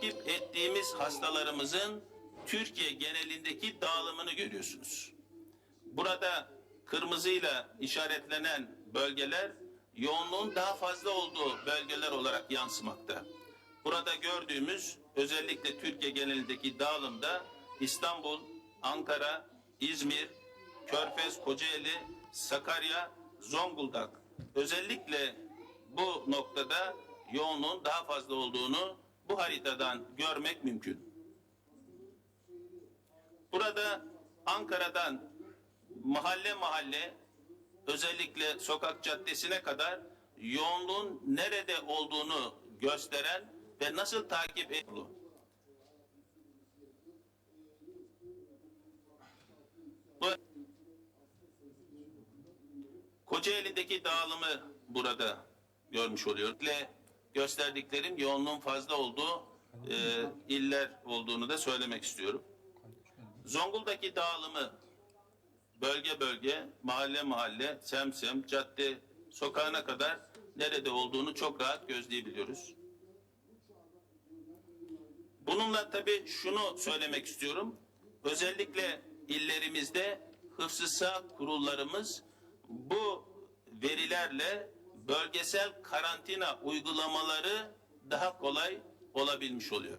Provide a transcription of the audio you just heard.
takip ettiğimiz hastalarımızın Türkiye genelindeki dağılımını görüyorsunuz. Burada kırmızıyla işaretlenen bölgeler yoğunluğun daha fazla olduğu bölgeler olarak yansımakta. Burada gördüğümüz özellikle Türkiye genelindeki dağılımda İstanbul, Ankara, İzmir, Körfez, Kocaeli, Sakarya, Zonguldak özellikle bu noktada yoğunluğun daha fazla olduğunu bu haritadan görmek mümkün. Burada Ankara'dan mahalle mahalle özellikle sokak caddesine kadar yoğunluğun nerede olduğunu gösteren ve nasıl takip edilir. Kocaeli'deki dağılımı burada görmüş oluyor. Ve gösterdiklerim yoğunluğun fazla olduğu e, iller olduğunu da söylemek istiyorum. Zonguldak'taki dağılımı bölge bölge, mahalle mahalle, semsem, cadde, sokağına kadar nerede olduğunu çok rahat gözleyebiliyoruz. Bununla tabii şunu söylemek istiyorum. Özellikle illerimizde hıfzı sağ kurullarımız bu verilerle bölgesel karantina uygulamaları daha kolay olabilmiş oluyor.